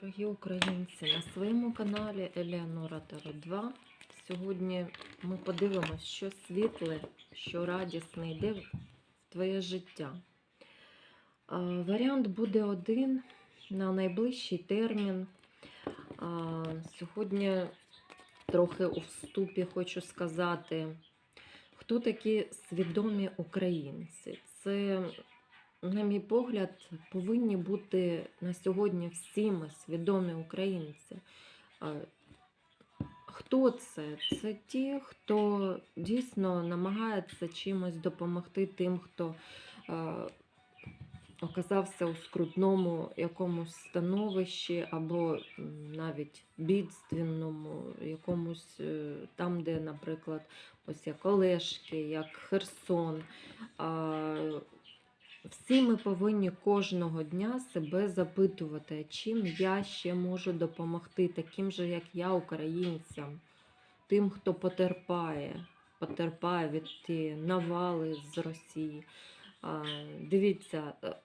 Дорогі українці, на своєму каналі Елеонора Таро 2. Сьогодні ми подивимося, що світле, що радісне йде в твоє життя. Варіант буде один на найближчий термін. Сьогодні трохи у вступі хочу сказати, хто такі свідомі українці. Це на мій погляд, повинні бути на сьогодні всі ми свідомі українці. Хто це? Це ті, хто дійсно намагається чимось допомогти тим, хто оказався у скрутному якомусь становищі або навіть бідственному, якомусь е, там, де, наприклад, ось як Олешки, як Херсон. Всі ми повинні кожного дня себе запитувати, чим я ще можу допомогти, таким же, як я, українцям, тим, хто потерпає, потерпає від навали з Росії. Дивіться, е,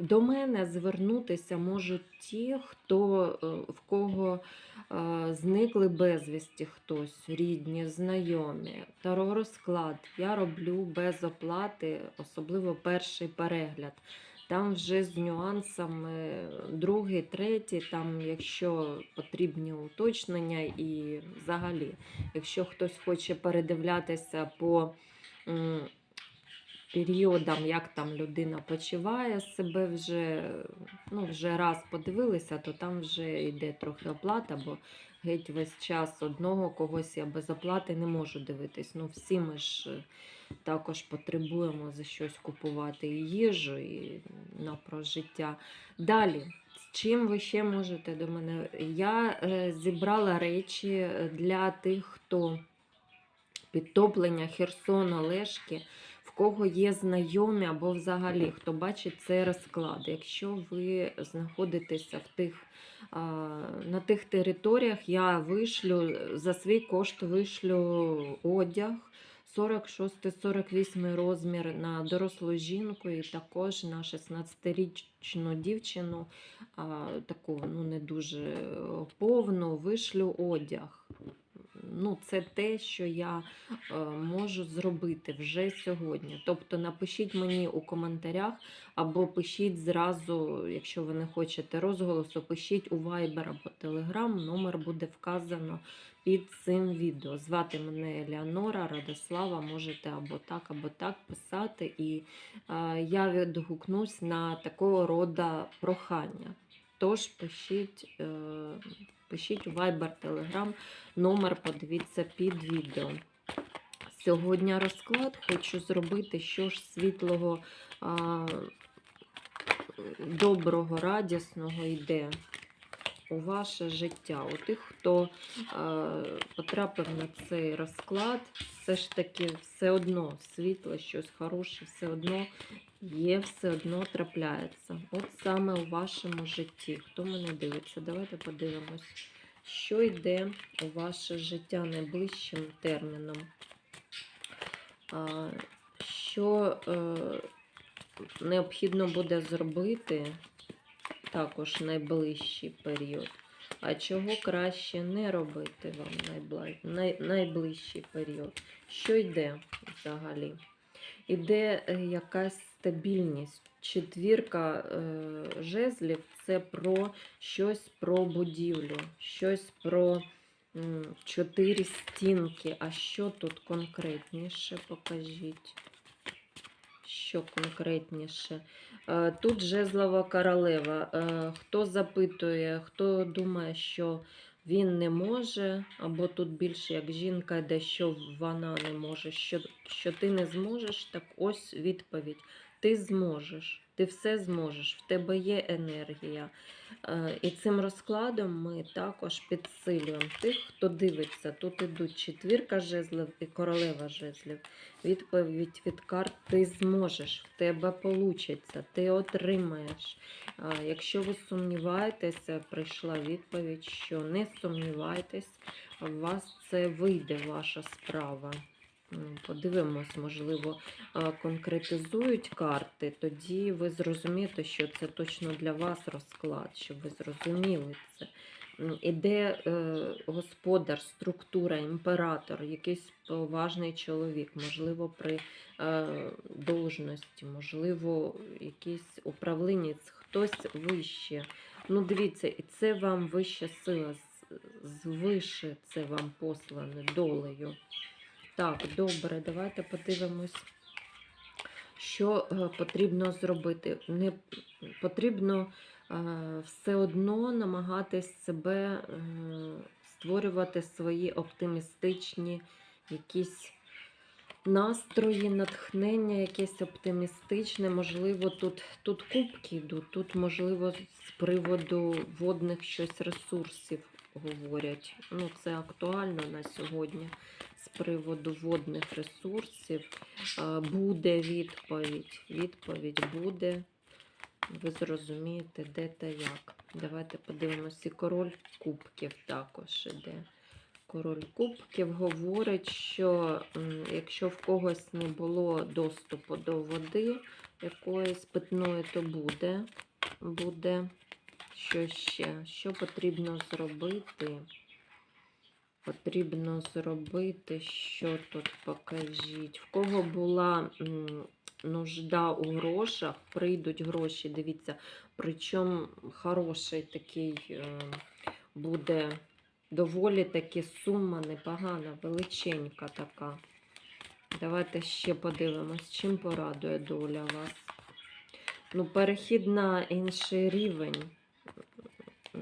до мене звернутися можуть ті, хто е, в кого е, зникли безвісті хтось, рідні, знайомі. Таро розклад я роблю без оплати, особливо перший перегляд. Там вже з нюансами другий, третій, там, якщо потрібні уточнення, і взагалі, якщо хтось хоче передивлятися по періодам, як там людина почуває себе вже, ну, вже раз подивилися, то там вже йде трохи оплата, бо геть весь час одного когось я без оплати не можу дивитись. Ну, всі ми ж е, також потребуємо за щось купувати і їжу, і на прожиття. Далі. Чим ви ще можете до мене? Я е, зібрала речі е, для тих, хто підтоплення Херсон, Олешки, в кого є знайомі або взагалі хто бачить цей розклад. Якщо ви знаходитеся в тих, на тих територіях, я вишлю за свій кошт вишлю одяг. 46-48 розмір на дорослу жінку і також на 16-річну дівчину, таку ну, не дуже повну, вишлю одяг. Ну, це те, що я е, можу зробити вже сьогодні. Тобто напишіть мені у коментарях або пишіть зразу, якщо ви не хочете розголосу, пишіть у Viber або Telegram, номер буде вказано під цим відео. Звати мене Елеонора, Радослава, можете або так, або так писати, і е, я відгукнусь на такого роду прохання. Тож пишіть, е, пишіть у Viber, Telegram, номер подивіться під відео. Сьогодні розклад. Хочу зробити що ж світлого, а, доброго, радісного йде у ваше життя. У тих, хто а, потрапив на цей розклад, все ж таки все одно світло, щось хороше, все одно є, все одно трапляється. От саме у вашому житті. Хто мене дивиться? Давайте подивимось, що йде у ваше життя найближчим терміном. Що е, необхідно буде зробити також найближчий період. А чого краще не робити вам найближчий період? Що йде взагалі? Іде е, якась стабільність. Четвірка е, жезлів це про щось про будівлю, щось про чотири стінки. А що тут конкретніше? Покажіть. Що конкретніше? Е, Тут жезлова королева. Е, Хто запитує, хто думає, що він не може, або тут більше як жінка йде, що вона не може, що, що ти не зможеш, так ось відповідь. Ти зможеш, ти все зможеш, в тебе є енергія. Е, І цим розкладом ми також підсилюємо тих, хто дивиться. Тут ідуть четвірка жезлів і королева жезлів. Відповідь від карт ти зможеш, в тебе вийде, ти отримаєш. Якщо ви сумніваєтеся, прийшла відповідь, що не сумнівайтесь, у вас це вийде ваша справа. Подивимось, можливо, конкретизують карти, тоді ви зрозумієте, що це точно для вас розклад, щоб ви зрозуміли це. Іде е, господар, структура, імператор, якийсь поважний чоловік, можливо, при е, должності, можливо, якийсь управлінець, хтось вище. Ну, дивіться, і це вам вища сила, звише це вам послане долею. Так, добре, давайте подивимось, що е, потрібно зробити. Не потрібно е, все одно намагатись себе е, створювати свої оптимістичні якісь настрої, натхнення, якесь оптимістичне. Можливо, тут, тут кубки йдуть, тут, можливо, з приводу водних щось ресурсів говорять. Ну, це актуально на сьогодні. З приводу водних ресурсів буде відповідь. Відповідь буде. Ви зрозумієте, де та як. Давайте подивимося. Король кубків також іде. Король кубків говорить, що якщо в когось не було доступу до води якоїсь питної, то буде. Буде що ще? Що потрібно зробити? Потрібно зробити, що тут покажіть. В кого була нужда у грошах, прийдуть гроші, дивіться, причому хороший такий е, буде доволі таки сума непогана, величенька така. Давайте ще подивимось, чим порадує доля вас. Ну, перехід на інший рівень.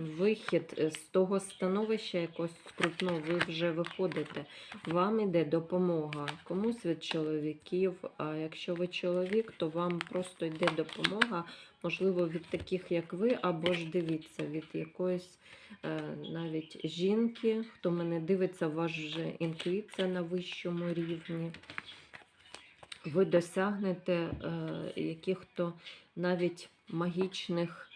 Вихід з того становища якось скрутно, ви вже виходите. Вам іде допомога комусь від чоловіків. А якщо ви чоловік, то вам просто йде допомога, можливо, від таких, як ви, або ж дивіться, від якоїсь е, навіть жінки, хто мене дивиться, вас вже інтуїція на вищому рівні. Ви досягнете е, яких-то навіть магічних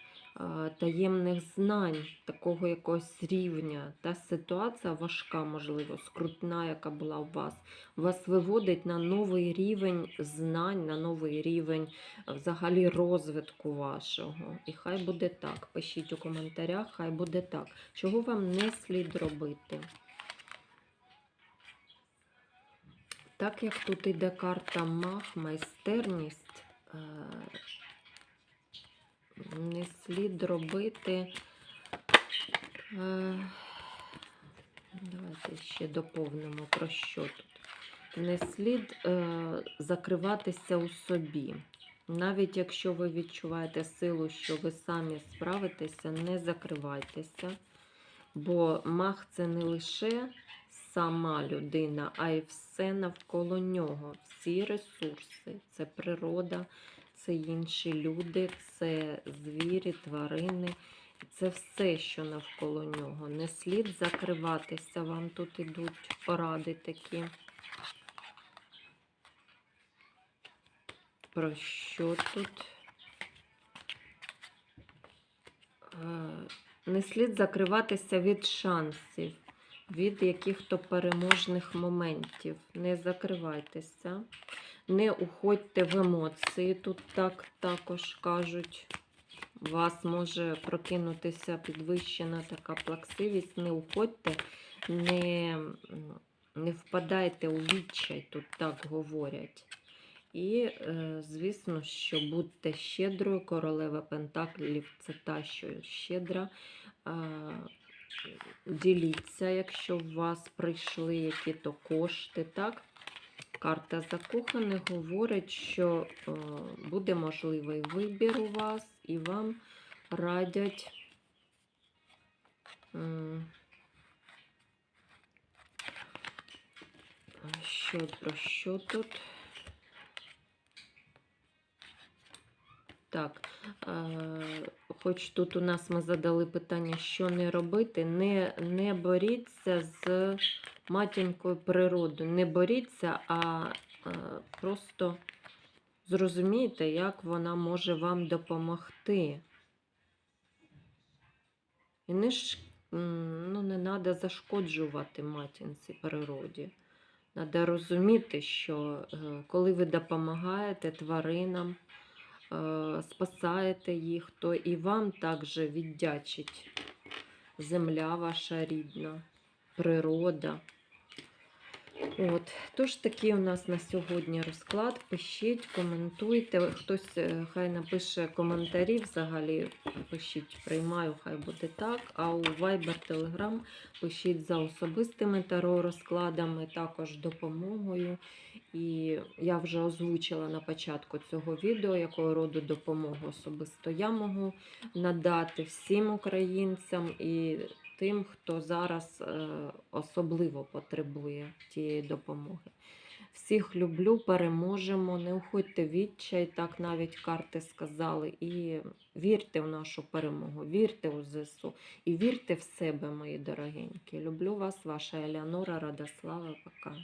таємних знань, такого якогось рівня. Та ситуація важка, можливо, скрутна, яка була у вас, вас виводить на новий рівень знань, на новий рівень е, взагалі розвитку вашого. І хай буде так. Пишіть у коментарях, хай буде так. Чого вам не слід робити? Так як тут йде карта маг, майстерність, е, не слід робити. е, Давайте ще доповнимо про що тут. Не слід е, закриватися у собі. Навіть якщо ви відчуваєте силу, що ви самі справитеся, не закривайтеся. Бо маг це не лише сама людина, а й все навколо нього. Всі ресурси, це природа, це інші люди, це звірі, тварини. Це все, що навколо нього. Не слід закриватися. Вам тут ідуть поради такі. Про що тут? Е, Не слід закриватися від шансів, від яких-то переможних моментів. Не закривайтеся, не уходьте в емоції. Тут так також кажуть. У вас може прокинутися підвищена така плаксивість. Не уходьте, не, не впадайте у відчай, тут так говорять. І, е, звісно, що будьте щедрою, королева Пентаклів це та, що щедра. Е, Діліться, якщо у вас прийшли які-то кошти. так? Карта закоханих говорить, що е, буде можливий вибір у вас, і вам радять. м, Що про що тут? Так, хоч тут у нас ми задали питання, що не робити, не, не боріться з матінькою природою. Не боріться, а просто зрозумійте, як вона може вам допомогти. І не, ж, ну, не треба зашкоджувати матінці природі. Треба розуміти, що е, коли ви допомагаєте тваринам, спасаєте їх, то і вам також віддячить земля ваша рідна, природа. От, тож такий у нас на сьогодні розклад. Пишіть, коментуйте. Хтось е, хай напише коментарі взагалі. Пишіть, приймаю, хай буде так. А у Viber, Telegram пишіть за особистими таро розкладами, також допомогою. І я вже озвучила на початку цього відео, якого роду допомогу особисто я можу надати всім українцям і тим, хто зараз е, особливо потребує тієї допомоги. Всіх люблю, переможемо, не уходьте відчай, так навіть карти сказали. І вірте в нашу перемогу, вірте у ЗСУ і вірте в себе, мої дорогенькі. Люблю вас, ваша Елеонора Радослава. Пока.